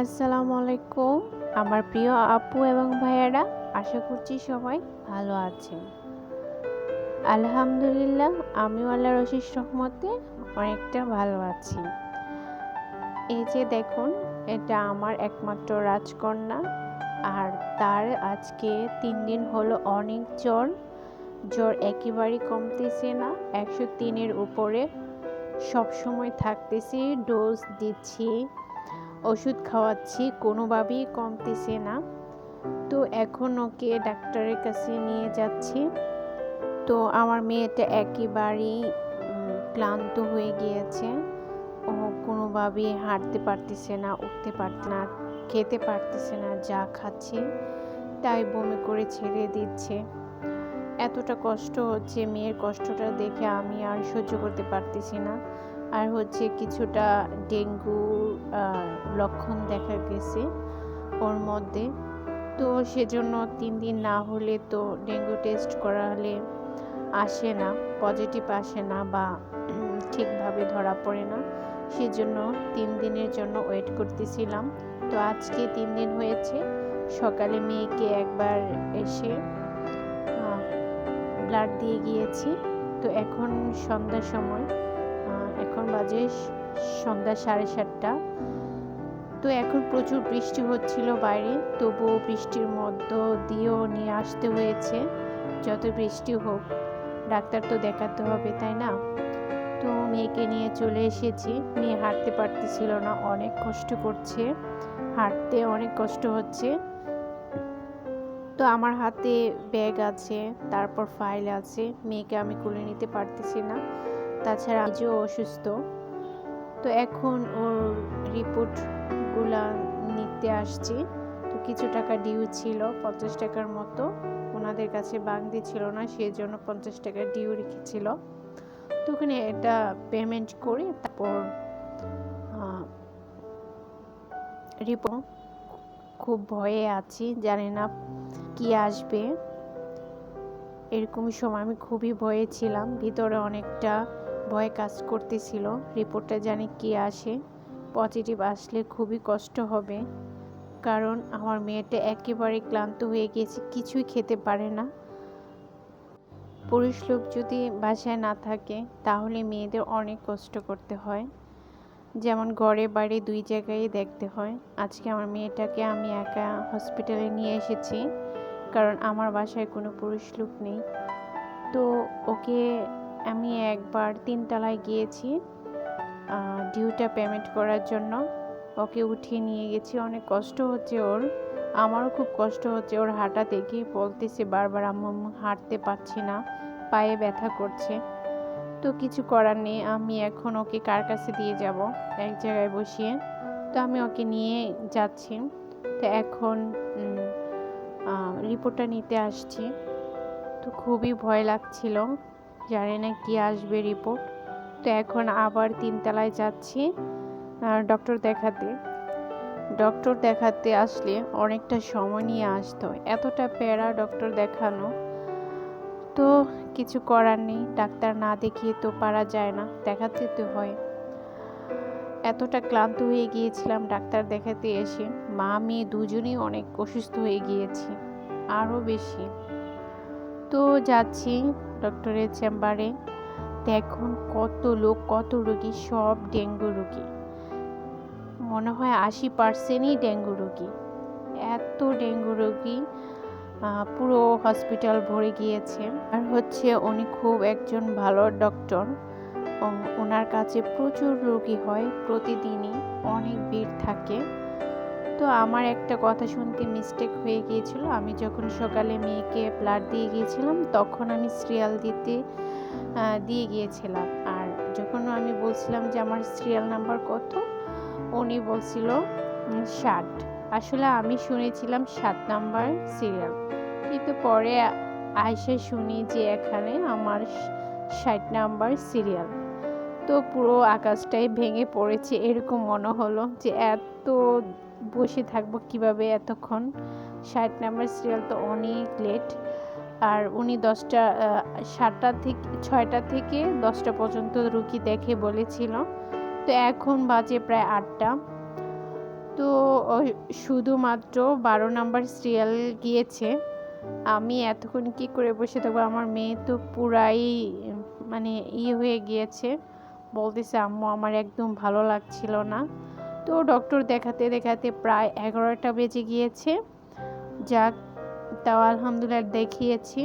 আসসালামু আলাইকুম আমার প্রিয় আপু এবং ভাইয়ারা, আশা করছি সবাই ভালো আছেন। আলহামদুলিল্লাহ, আমিও আল্লাহ অশেষ রহমতে অনেকটা ভালো আছি। এই যে দেখুন, এটা আমার একমাত্র রাজকন্যা, আর তার আজকে তিন দিন হলো অনেক জ্বর। জ্বর একেবারেই কমতেছে না, একশো তিনের উপরে সবসময় থাকতেছি, ডোজ দিচ্ছি। ওষুধ খাওয়াচ্ছি, কোনোভাবেই কমতেছে না। তো এখন ওকে ডাক্তারের কাছে নিয়ে যাচ্ছি। তো আমার মেয়েটা একেবারেই ক্লান্ত হয়ে গিয়েছে। ও কোনোভাবেই হাঁটতে পারতেছে না, উঠতে পারতে না, খেতে পারতেছে না, যা খাচ্ছে তাই বমি করে ছেড়ে দিচ্ছে। এতটা কষ্ট হচ্ছে মেয়ের কষ্টটা দেখে আমি আর সহ্য করতে পারতেছি না। আর হচ্ছে কিছুটা ডেঙ্গু লক্ষণ দেখা গেছে ওর মধ্যে। তো সেজন্য তিন দিন না হলে তো ডেঙ্গু টেস্ট করালে আসে না পজিটিভ আসে না বা ঠিকভাবে ধরা পড়ে না। সেজন্য তিন দিনের জন্য ওয়েট করতেছিলাম। তো আজকে তিন দিন হয়েছে, সকালে মেয়েকে একবার এসে ব্লাড দিয়ে গিয়েছি। তো এখন সন্ধ্যার সময় এখন বাজে সন্ধ্যা সাড়ে সাতটা। তো এখন প্রচুর বৃষ্টি হচ্ছিল বাইরে, তবুও বৃষ্টির মধ্য দিয়েও নিয়ে আসতে হয়েছে। যত বৃষ্টি হোক, ডাক্তার তো দেখাতে হবে, তাই না? তো মেয়েকে নিয়ে চলে এসেছি। মেয়ে হাঁটতে পারতেছিল না, অনেক কষ্ট করছে। হাঁটতে অনেক কষ্ট হচ্ছে। তো আমার হাতে ব্যাগ আছে, তারপর ফাইল আছে। মেয়েকে আমি কুলে নিতে পারতেছি না। তাছাড়া নিজেও অসুস্থ। তো এখন ওর রিপোর্টগুলা নিতে আসছি। তো কিছু টাকা ডিউ ছিল, পঞ্চাশ টাকার মতো। ওনাদের কাছে বাংদি ছিল না সেই জন্য পঞ্চাশ টাকা ডিউ রেখেছিল। তো ওখানে এটা পেমেন্ট করে তারপর রিপোর্ট খুব ভয়ে আছি, জানি না কি আসবে। এরকম সময় আমি খুবই ভয়ে ছিলাম। ভিতরে অনেকটা ভয় কাজ করতেছিল। রিপোর্টটা জানি কি আসে। পজিটিভ আসলে খুবই কষ্ট হবে। কারণ আমার মেয়েটা একেবারে ক্লান্ত হয়ে গিয়েছে কিছুই খেতে পারে না। পুরুষ লোক যদি বাসায় না থাকে, তাহলে মেয়েদের অনেক কষ্ট করতে হয়। যেমন ঘরে বাড়ি দুই জায়গায় দেখতে হয়। আজকে আমার মেয়েটাকে আমি একা হসপিটালে নিয়ে এসেছি, কারণ আমার বাসায় কোনো পুরুষ লোক নেই। তো ওকে আমি একবার তিনতলায় গিয়েছি ডিউটা পেমেন্ট করার জন্য। ওকে উঠিয়ে নিয়ে গেছি। অনেক কষ্ট হচ্ছে ওর। আমারও খুব কষ্ট হচ্ছে। ওর হাঁটা দেখে বলতেছে বারবার, আম্মু হাঁটতে পারছি না। পায়ে ব্যথা করছে। তো কিছু করার নেই। আমি এখন ওকে কার কাছে দিয়ে যাব? এক জায়গায় বসিয়ে। তো আমি ওকে নিয়ে যাচ্ছি। তো এখন রিপোর্টটা নিতে আসছি। তো খুবই ভয় লাগছিল। জানি না কি আসবে রিপোর্ট তো এখন আবার তিনতলায় যাচ্ছি। ডক্টর দেখাতে। ডক্টর দেখাতে আসলে অনেকটা সময় নিয়ে আসতো এতটা প্যারা ডক্টর দেখানো। তো কিছু করার নেই। ডাক্তার না দেখিয়ে তো পারা যায় না। দেখাতে তো হয়। এতটা ক্লান্ত হয়ে গিয়েছিলাম ডাক্তার দেখাতে এসে। মা, মেয়ে দুজনেই অনেক অসুস্থ হয়ে গিয়েছি। আরও বেশি। তো যাচ্ছি। ডক্টরের চেম্বারে। দেখুন কত লোক, কত রোগী, সব ডেঙ্গু রোগী। মনে হয় আশি পার্সেন্টই ডেঙ্গু রোগী। এত ডেঙ্গু রোগী পুরো হসপিটাল ভরে গিয়েছে। আর হচ্ছে উনি খুব একজন ভালো ডক্টর। ওনার কাছে প্রচুর রোগী হয়, প্রতিদিনই অনেক ভিড় থাকে। তো আমার একটা কথা শুনতে মিস্টেক হয়ে গিয়েছিল। আমি যখন সকালে মেয়েকে ব্লাড দিয়ে গিয়েছিলাম, তখন আমি সিরিয়াল দিতে দিয়ে গিয়েছিলাম। আর যখন আমি বলছিলাম যে আমার সিরিয়াল নাম্বার কত, উনি বলছিল ষাট। আসলে আমি শুনেছিলাম সাত নাম্বার সিরিয়াল কিন্তু পরে আইসে শুনি যে এখানে আমার ষাট নাম্বার সিরিয়াল তো পুরো আকাশটাই ভেঙে পড়েছে, এরকম মনে হলো যে এত বসে থাকব কীভাবে এতক্ষণ? ষাট নাম্বার সিরিয়াল তো অনেক লেট আর উনি দশটা সাতটা থেকে, ছয়টা থেকে দশটা পর্যন্ত রুগী দেখে বলেছিল। তো এখন বাজে প্রায় আটটা। তো শুধুমাত্র বারো নাম্বার সিরিয়াল গিয়েছে। আমি এতক্ষণ কি করে বসে থাকব? আমার মেয়ে তো পুরাই মানে ইয়ে হয়ে গিয়েছে। বলতেছে, আম্মু, আমার একদম ভালো লাগছিল না। তো ডক্টর দেখাতে দেখাতে প্রায় এগারোটা বেজে গিয়েছে। যাক, তাও আলহামদুলিল্লাহ দেখিয়েছি।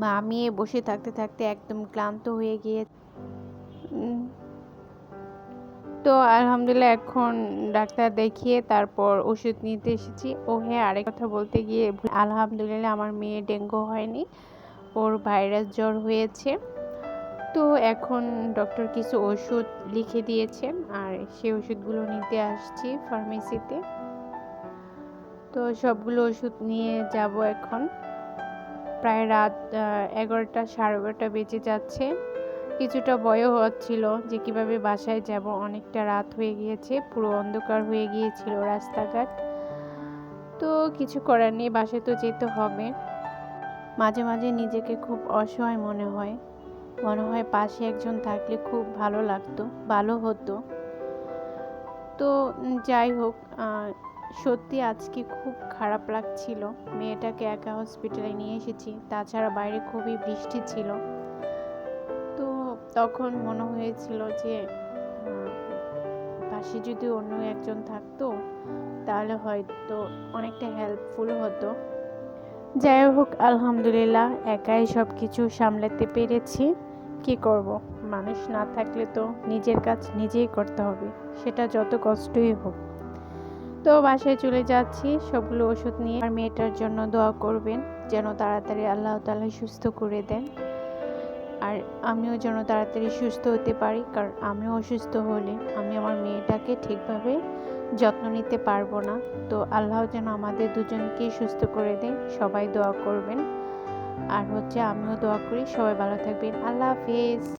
মা আমি বসে থাকতে থাকতে একদম ক্লান্ত হয়ে গিয়ে তো আলহামদুলিল্লাহ এখন ডাক্তার দেখিয়ে তারপর ওষুধ নিতে এসেছি। ও হ্যাঁ আরেক কথা বলতে গিয়ে আলহামদুলিল্লাহ আমার মেয়ে ডেঙ্গু হয়নি। ওর ভাইরাস জ্বর হয়েছে। তো এখন ডক্টর কিছু ওষুধ লিখে দিয়েছেন আর সেই ওষুধগুলো নিতে আসছি ফার্মেসিতে তো সবগুলো ওষুধ নিয়ে যাব এখন। প্রায় রাত এগারোটা, সাড়ে এগারোটা বেজে যাচ্ছে। কিছুটা ভয়ও হচ্ছিল যে কীভাবে বাসায় যাব। অনেকটা রাত হয়ে গিয়েছে, পুরো অন্ধকার হয়ে গিয়েছিল রাস্তাঘাট। তো কিছু করার নেই, বাসায় তো যেতে হবে। মাঝে মাঝে নিজেকে খুব অসহায় মনে হয়। মনে হয় পাশে একজন থাকলে খুব ভালো লাগতো, ভালো হতো। তো যাই হোক সত্যি আজকে খুব খারাপ লাগছিল। মেয়েটাকে একা হসপিটালে নিয়ে এসেছি, তাছাড়া বাইরে খুবই বৃষ্টি ছিল। তো তখন মনে হয়েছিল যে পাশে যদি অন্য একজন থাকতো, তাহলে হয়তো অনেকটা হেল্পফুল হতো। যাই হোক, আলহামদুলিল্লাহ, একাই সব কিছু সামলাতে পেরেছি। কি করব? মানুষ না থাকলে তো নিজের কাজ নিজেই করতে হবে, সেটা যত কষ্টই হোক। তো বাসায় চলে যাচ্ছি, সবগুলো ওষুধ নিয়ে আর মেয়েটার জন্য দোয়া করবেন, যেন তাড়াতাড়ি আল্লাহ তাআলা সুস্থ করে দেন। আর আমিও যেন তাড়াতাড়ি সুস্থ হতে পারি, কারণ আমিও অসুস্থ হলে আমি আমার মেয়েটাকে ঠিকভাবে যত্ন নিতে পারব না। তো আল্লাহ যেন আমাদের দুজনকে সুস্থ করে দেয় সবাই দোয়া করবেন। আর হচ্ছে আমিও দোয়া করি সবাই ভালো থাকবেন। আল্লাহ হাফেজ।